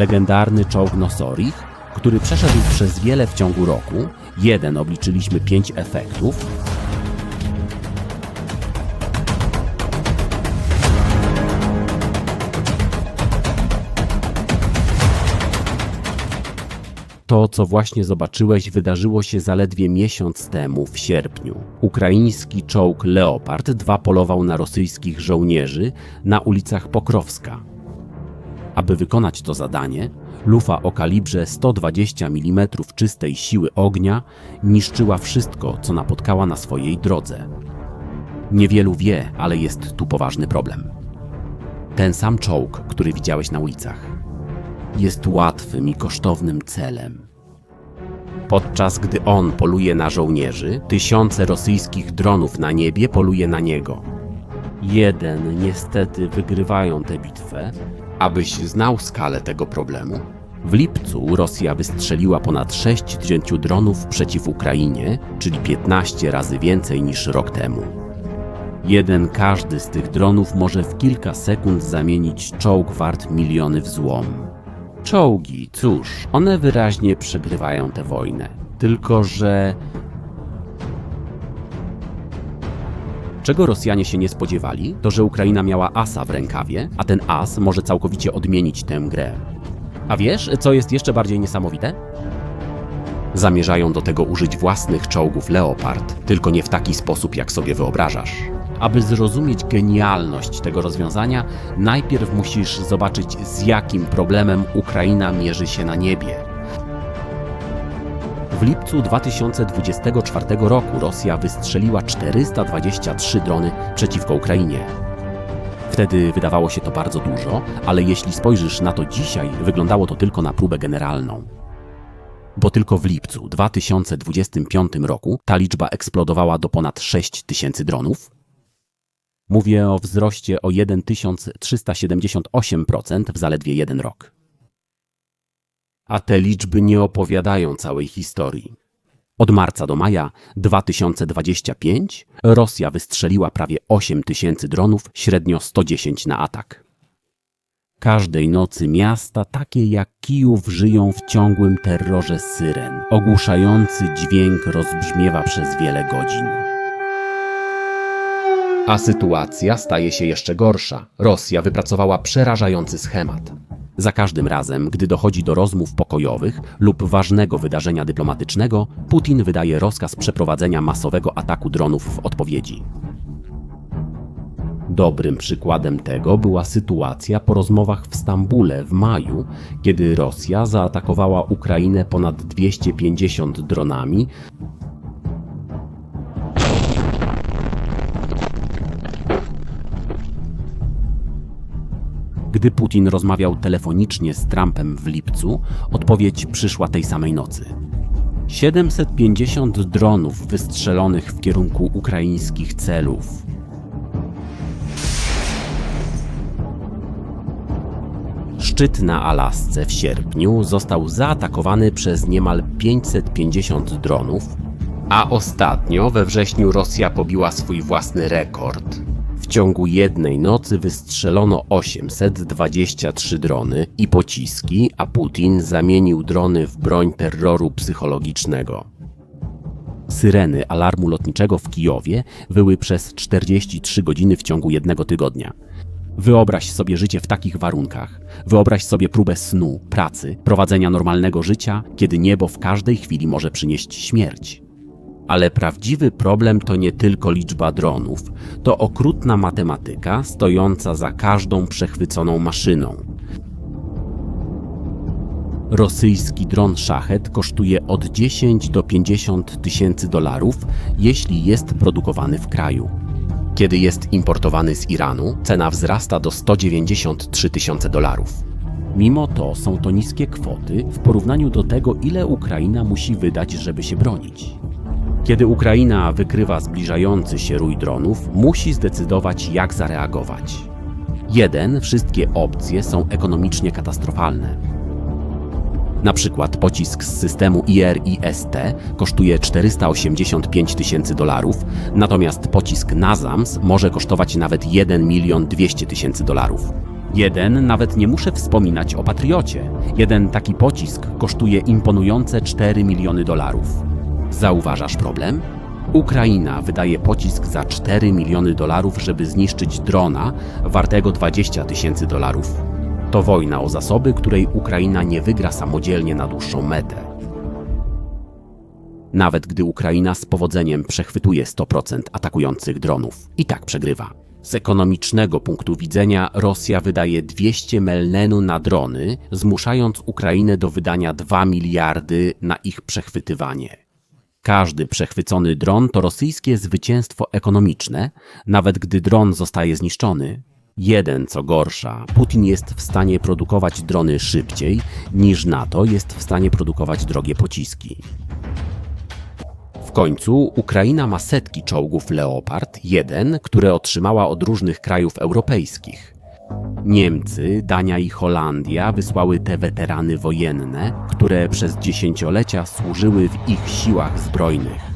legendarny czołg Nosorich, który przeszedł przez wiele w ciągu roku. Jeden obliczyliśmy pięć efektów, To, co właśnie zobaczyłeś, wydarzyło się zaledwie miesiąc temu, w sierpniu. Ukraiński czołg Leopard 2 polował na rosyjskich żołnierzy na ulicach Pokrowska. Aby wykonać to zadanie, lufa o kalibrze 120 mm czystej siły ognia niszczyła wszystko, co napotkała na swojej drodze. Niewielu wie, ale jest tu poważny problem. Ten sam czołg, który widziałeś na ulicach jest łatwym i kosztownym celem. Podczas gdy on poluje na żołnierzy, tysiące rosyjskich dronów na niebie poluje na niego. Jeden niestety wygrywają tę bitwę. Abyś znał skalę tego problemu, w lipcu Rosja wystrzeliła ponad 60 dronów przeciw Ukrainie, czyli 15 razy więcej niż rok temu. Jeden każdy z tych dronów może w kilka sekund zamienić czołg wart miliony w złom. Czołgi, cóż, one wyraźnie przegrywają tę wojnę. Tylko, że. Czego Rosjanie się nie spodziewali, to że Ukraina miała asa w rękawie, a ten as może całkowicie odmienić tę grę. A wiesz, co jest jeszcze bardziej niesamowite? Zamierzają do tego użyć własnych czołgów Leopard, tylko nie w taki sposób, jak sobie wyobrażasz. Aby zrozumieć genialność tego rozwiązania, najpierw musisz zobaczyć, z jakim problemem Ukraina mierzy się na niebie. W lipcu 2024 roku Rosja wystrzeliła 423 drony przeciwko Ukrainie. Wtedy wydawało się to bardzo dużo, ale jeśli spojrzysz na to dzisiaj, wyglądało to tylko na próbę generalną. Bo tylko w lipcu 2025 roku ta liczba eksplodowała do ponad 6 tysięcy dronów, Mówię o wzroście o 1378% w zaledwie jeden rok. A te liczby nie opowiadają całej historii. Od marca do maja 2025 Rosja wystrzeliła prawie 8 tysięcy dronów, średnio 110 na atak. Każdej nocy miasta takie jak Kijów żyją w ciągłym terrorze syren. Ogłuszający dźwięk rozbrzmiewa przez wiele godzin. A sytuacja staje się jeszcze gorsza. Rosja wypracowała przerażający schemat. Za każdym razem, gdy dochodzi do rozmów pokojowych lub ważnego wydarzenia dyplomatycznego, Putin wydaje rozkaz przeprowadzenia masowego ataku dronów w odpowiedzi. Dobrym przykładem tego była sytuacja po rozmowach w Stambule w maju, kiedy Rosja zaatakowała Ukrainę ponad 250 dronami, Gdy Putin rozmawiał telefonicznie z Trumpem w lipcu, odpowiedź przyszła tej samej nocy. 750 dronów wystrzelonych w kierunku ukraińskich celów. Szczyt na Alasce w sierpniu został zaatakowany przez niemal 550 dronów, a ostatnio we wrześniu Rosja pobiła swój własny rekord ciągu jednej nocy wystrzelono 823 drony i pociski, a Putin zamienił drony w broń terroru psychologicznego. Syreny alarmu lotniczego w Kijowie wyły przez 43 godziny w ciągu jednego tygodnia. Wyobraź sobie życie w takich warunkach. Wyobraź sobie próbę snu, pracy, prowadzenia normalnego życia, kiedy niebo w każdej chwili może przynieść śmierć. Ale prawdziwy problem to nie tylko liczba dronów, to okrutna matematyka stojąca za każdą przechwyconą maszyną. Rosyjski dron szachet kosztuje od 10 do 50 tysięcy dolarów, jeśli jest produkowany w kraju. Kiedy jest importowany z Iranu, cena wzrasta do 193 tysiące dolarów. Mimo to są to niskie kwoty w porównaniu do tego, ile Ukraina musi wydać, żeby się bronić. Kiedy Ukraina wykrywa zbliżający się rój dronów, musi zdecydować, jak zareagować. Jeden, wszystkie opcje są ekonomicznie katastrofalne. Na przykład pocisk z systemu IR-IST kosztuje 485 tysięcy dolarów, natomiast pocisk NASAMS może kosztować nawet 1 milion 200 tysięcy dolarów. Jeden nawet nie muszę wspominać o Patriocie. Jeden taki pocisk kosztuje imponujące 4 miliony dolarów. Zauważasz problem? Ukraina wydaje pocisk za 4 miliony dolarów, żeby zniszczyć drona wartego 20 tysięcy dolarów. To wojna o zasoby, której Ukraina nie wygra samodzielnie na dłuższą metę. Nawet gdy Ukraina z powodzeniem przechwytuje 100% atakujących dronów, i tak przegrywa. Z ekonomicznego punktu widzenia Rosja wydaje 200 melnenu na drony, zmuszając Ukrainę do wydania 2 miliardy na ich przechwytywanie. Każdy przechwycony dron to rosyjskie zwycięstwo ekonomiczne, nawet gdy dron zostaje zniszczony. Jeden, co gorsza, Putin jest w stanie produkować drony szybciej niż NATO jest w stanie produkować drogie pociski. W końcu Ukraina ma setki czołgów Leopard 1, które otrzymała od różnych krajów europejskich. Niemcy, Dania i Holandia wysłały te weterany wojenne, które przez dziesięciolecia służyły w ich siłach zbrojnych.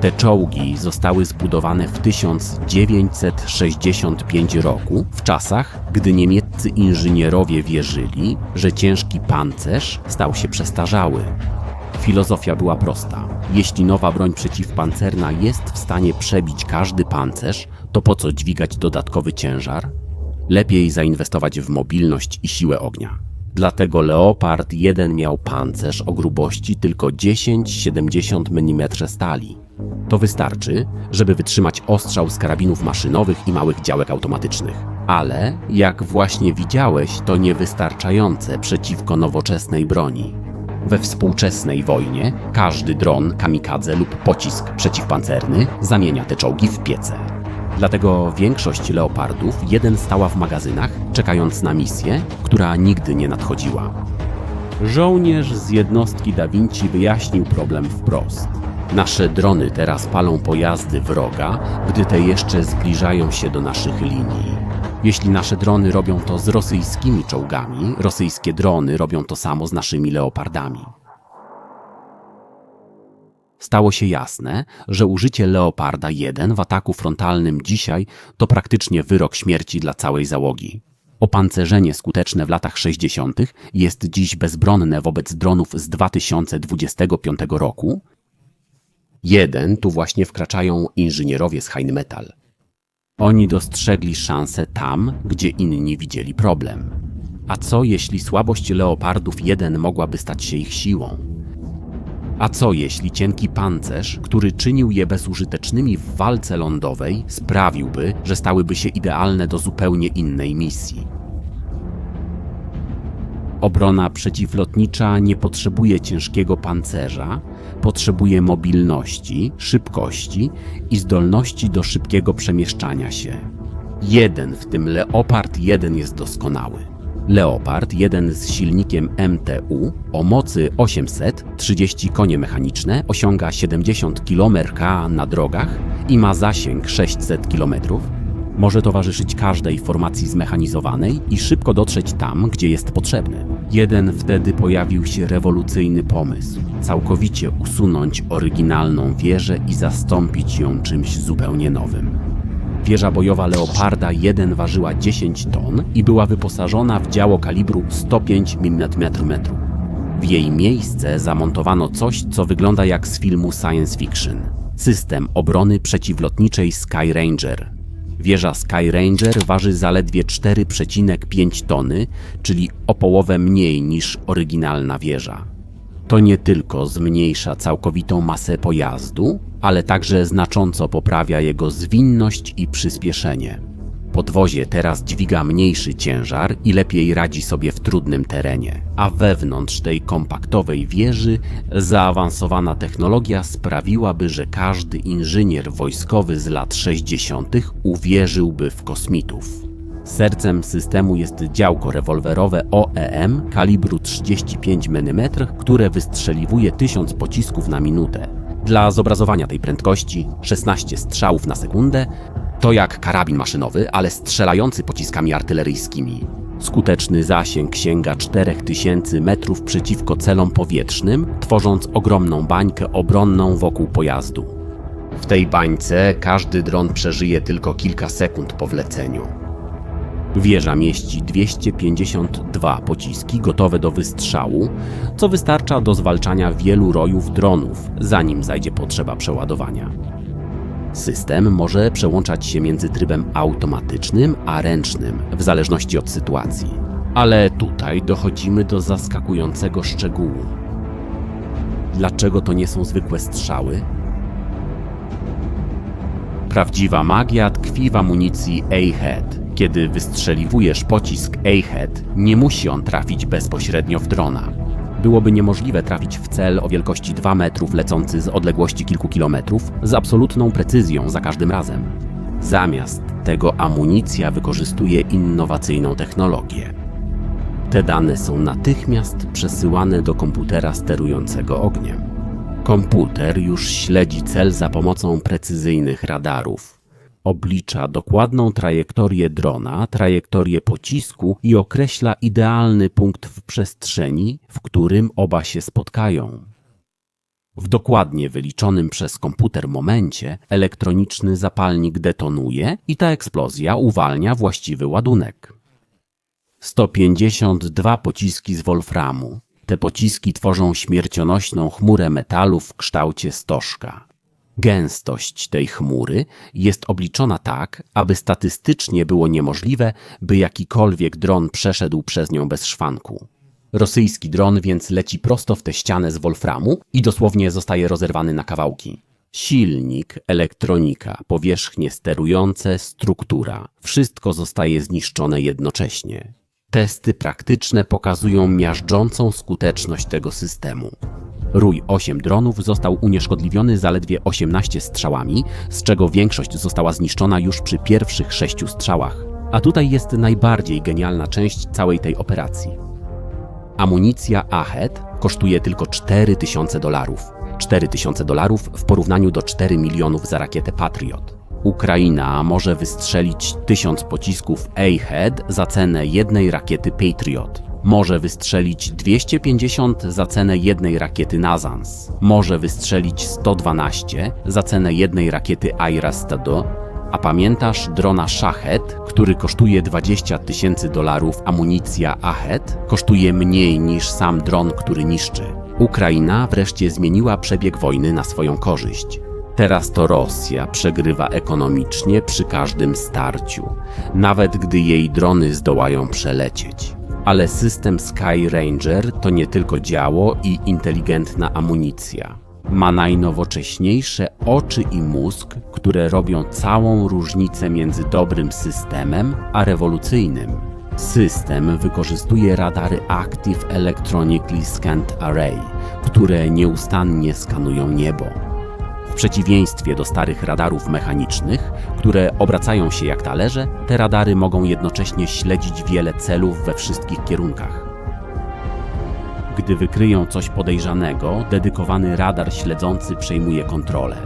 Te czołgi zostały zbudowane w 1965 roku, w czasach, gdy niemieccy inżynierowie wierzyli, że ciężki pancerz stał się przestarzały. Filozofia była prosta. Jeśli nowa broń przeciwpancerna jest w stanie przebić każdy pancerz, to po co dźwigać dodatkowy ciężar? Lepiej zainwestować w mobilność i siłę ognia. Dlatego Leopard 1 miał pancerz o grubości tylko 10-70 mm stali. To wystarczy, żeby wytrzymać ostrzał z karabinów maszynowych i małych działek automatycznych. Ale, jak właśnie widziałeś, to niewystarczające przeciwko nowoczesnej broni. We współczesnej wojnie każdy dron, kamikadze lub pocisk przeciwpancerny zamienia te czołgi w piece. Dlatego większość leopardów jeden stała w magazynach, czekając na misję, która nigdy nie nadchodziła. Żołnierz z jednostki Da Vinci wyjaśnił problem wprost. Nasze drony teraz palą pojazdy wroga, gdy te jeszcze zbliżają się do naszych linii. Jeśli nasze drony robią to z rosyjskimi czołgami, rosyjskie drony robią to samo z naszymi leopardami. Stało się jasne, że użycie Leoparda 1 w ataku frontalnym dzisiaj to praktycznie wyrok śmierci dla całej załogi. Opancerzenie skuteczne w latach 60. jest dziś bezbronne wobec dronów z 2025 roku. Jeden tu właśnie wkraczają inżynierowie z Heinmetall. Oni dostrzegli szansę tam, gdzie inni widzieli problem. A co jeśli słabość Leopardów 1 mogłaby stać się ich siłą? A co jeśli cienki pancerz, który czynił je bezużytecznymi w walce lądowej, sprawiłby, że stałyby się idealne do zupełnie innej misji? Obrona przeciwlotnicza nie potrzebuje ciężkiego pancerza, potrzebuje mobilności, szybkości i zdolności do szybkiego przemieszczania się. Jeden, w tym Leopard 1 jest doskonały. Leopard 1 z silnikiem MTU o mocy 830 konie mechaniczne osiąga 70 km/h na drogach i ma zasięg 600 km. Może towarzyszyć każdej formacji zmechanizowanej i szybko dotrzeć tam, gdzie jest potrzebny. Jeden wtedy pojawił się rewolucyjny pomysł: całkowicie usunąć oryginalną wieżę i zastąpić ją czymś zupełnie nowym. Wieża bojowa Leoparda 1 ważyła 10 ton i była wyposażona w działo kalibru 105 mm. W jej miejsce zamontowano coś, co wygląda jak z filmu science fiction. System obrony przeciwlotniczej Sky Ranger. Wieża Sky Ranger waży zaledwie 4,5 tony, czyli o połowę mniej niż oryginalna wieża. To nie tylko zmniejsza całkowitą masę pojazdu, ale także znacząco poprawia jego zwinność i przyspieszenie. Podwozie teraz dźwiga mniejszy ciężar i lepiej radzi sobie w trudnym terenie, a wewnątrz tej kompaktowej wieży zaawansowana technologia sprawiłaby, że każdy inżynier wojskowy z lat 60. uwierzyłby w kosmitów. Sercem systemu jest działko rewolwerowe OEM kalibru 35 mm, które wystrzeliwuje 1000 pocisków na minutę. Dla zobrazowania tej prędkości 16 strzałów na sekundę to jak karabin maszynowy, ale strzelający pociskami artyleryjskimi. Skuteczny zasięg sięga 4000 metrów przeciwko celom powietrznym, tworząc ogromną bańkę obronną wokół pojazdu. W tej bańce każdy dron przeżyje tylko kilka sekund po wleceniu. Wieża mieści 252 pociski gotowe do wystrzału, co wystarcza do zwalczania wielu rojów dronów, zanim zajdzie potrzeba przeładowania. System może przełączać się między trybem automatycznym a ręcznym, w zależności od sytuacji. Ale tutaj dochodzimy do zaskakującego szczegółu. Dlaczego to nie są zwykłe strzały? Prawdziwa magia tkwi w amunicji A-Head. Kiedy wystrzeliwujesz pocisk A-Head, nie musi on trafić bezpośrednio w drona. Byłoby niemożliwe trafić w cel o wielkości 2 metrów lecący z odległości kilku kilometrów z absolutną precyzją za każdym razem. Zamiast tego amunicja wykorzystuje innowacyjną technologię. Te dane są natychmiast przesyłane do komputera sterującego ogniem. Komputer już śledzi cel za pomocą precyzyjnych radarów. Oblicza dokładną trajektorię drona, trajektorię pocisku i określa idealny punkt w przestrzeni, w którym oba się spotkają. W dokładnie wyliczonym przez komputer momencie elektroniczny zapalnik detonuje i ta eksplozja uwalnia właściwy ładunek. 152 pociski z wolframu. Te pociski tworzą śmiercionośną chmurę metalu w kształcie stożka. Gęstość tej chmury jest obliczona tak, aby statystycznie było niemożliwe, by jakikolwiek dron przeszedł przez nią bez szwanku. Rosyjski dron więc leci prosto w tę ścianę z wolframu i dosłownie zostaje rozerwany na kawałki. Silnik, elektronika, powierzchnie sterujące, struktura wszystko zostaje zniszczone jednocześnie. Testy praktyczne pokazują miażdżącą skuteczność tego systemu. Rój 8 dronów został unieszkodliwiony zaledwie 18 strzałami, z czego większość została zniszczona już przy pierwszych 6 strzałach. A tutaj jest najbardziej genialna część całej tej operacji. Amunicja Ahead kosztuje tylko 4000 dolarów. 4000 dolarów w porównaniu do 4 milionów za rakietę Patriot. Ukraina może wystrzelić 1000 pocisków A-Head za cenę jednej rakiety Patriot. Może wystrzelić 250 za cenę jednej rakiety Nazans. Może wystrzelić 112 za cenę jednej rakiety Aira-102. A pamiętasz drona Shahed, który kosztuje 20 tysięcy dolarów, amunicja Ahead kosztuje mniej niż sam dron, który niszczy. Ukraina wreszcie zmieniła przebieg wojny na swoją korzyść. Teraz to Rosja przegrywa ekonomicznie przy każdym starciu, nawet gdy jej drony zdołają przelecieć. Ale system Sky Ranger to nie tylko działo i inteligentna amunicja. Ma najnowocześniejsze oczy i mózg, które robią całą różnicę między dobrym systemem a rewolucyjnym. System wykorzystuje radary Active Electronically Scanned Array, które nieustannie skanują niebo. Przeciwieństwie do starych radarów mechanicznych, które obracają się jak talerze, te radary mogą jednocześnie śledzić wiele celów we wszystkich kierunkach. Gdy wykryją coś podejrzanego, dedykowany radar śledzący przejmuje kontrolę.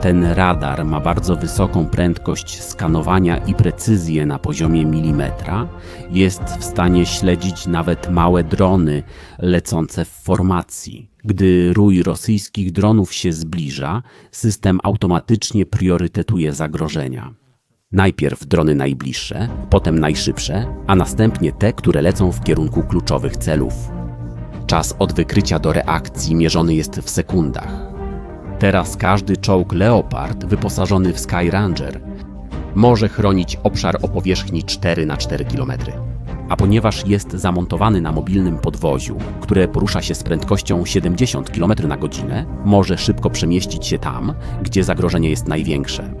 Ten radar ma bardzo wysoką prędkość skanowania i precyzję na poziomie milimetra. Jest w stanie śledzić nawet małe drony lecące w formacji. Gdy rój rosyjskich dronów się zbliża, system automatycznie priorytetuje zagrożenia. Najpierw drony najbliższe, potem najszybsze, a następnie te, które lecą w kierunku kluczowych celów. Czas od wykrycia do reakcji mierzony jest w sekundach. Teraz każdy czołg Leopard wyposażony w Sky Ranger może chronić obszar o powierzchni 4 na 4 km. A ponieważ jest zamontowany na mobilnym podwoziu, które porusza się z prędkością 70 km na godzinę, może szybko przemieścić się tam, gdzie zagrożenie jest największe.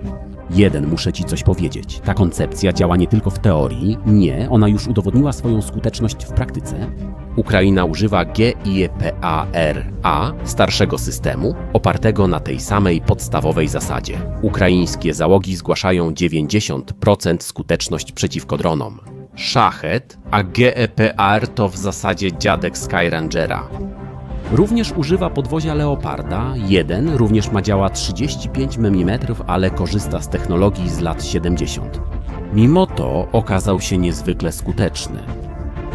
Jeden, muszę Ci coś powiedzieć. Ta koncepcja działa nie tylko w teorii, nie, ona już udowodniła swoją skuteczność w praktyce. Ukraina używa GIPARA, starszego systemu, opartego na tej samej podstawowej zasadzie. Ukraińskie załogi zgłaszają 90% skuteczność przeciwko dronom. Szachet, a GEPR to w zasadzie dziadek Skyrangera. Również używa podwozia Leoparda. Jeden również ma działa 35 mm, ale korzysta z technologii z lat 70. Mimo to okazał się niezwykle skuteczny.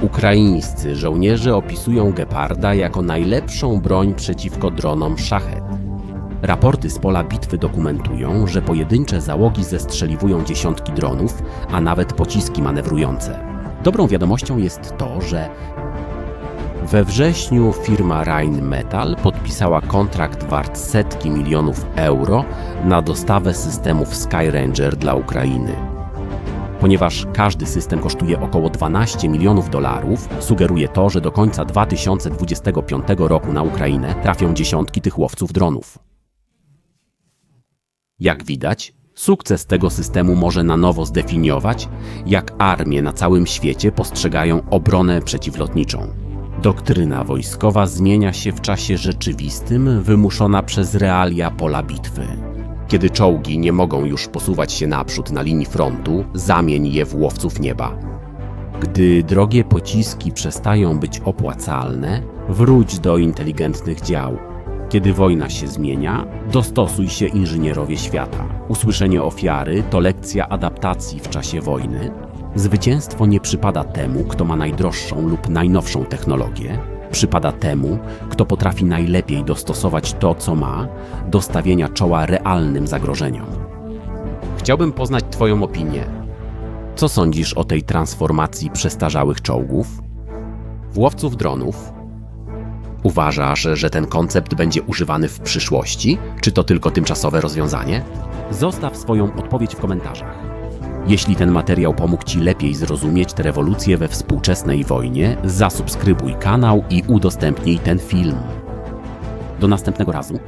Ukraińscy żołnierze opisują Geparda jako najlepszą broń przeciwko dronom Szachet. Raporty z pola bitwy dokumentują, że pojedyncze załogi zestrzeliwują dziesiątki dronów, a nawet pociski manewrujące. Dobrą wiadomością jest to, że we wrześniu firma Rheinmetall podpisała kontrakt wart setki milionów euro na dostawę systemów Skyranger dla Ukrainy. Ponieważ każdy system kosztuje około 12 milionów dolarów, sugeruje to, że do końca 2025 roku na Ukrainę trafią dziesiątki tych łowców dronów. Jak widać, sukces tego systemu może na nowo zdefiniować, jak armie na całym świecie postrzegają obronę przeciwlotniczą. Doktryna wojskowa zmienia się w czasie rzeczywistym, wymuszona przez realia pola bitwy. Kiedy czołgi nie mogą już posuwać się naprzód na linii frontu, zamień je w łowców nieba. Gdy drogie pociski przestają być opłacalne, wróć do inteligentnych dział. Kiedy wojna się zmienia, dostosuj się inżynierowie świata. Usłyszenie ofiary to lekcja adaptacji w czasie wojny. Zwycięstwo nie przypada temu, kto ma najdroższą lub najnowszą technologię. Przypada temu, kto potrafi najlepiej dostosować to, co ma, do stawienia czoła realnym zagrożeniom. Chciałbym poznać Twoją opinię. Co sądzisz o tej transformacji przestarzałych czołgów? W łowców dronów Uważasz, że ten koncept będzie używany w przyszłości? Czy to tylko tymczasowe rozwiązanie? Zostaw swoją odpowiedź w komentarzach. Jeśli ten materiał pomógł Ci lepiej zrozumieć tę rewolucję we współczesnej wojnie, zasubskrybuj kanał i udostępnij ten film. Do następnego razu.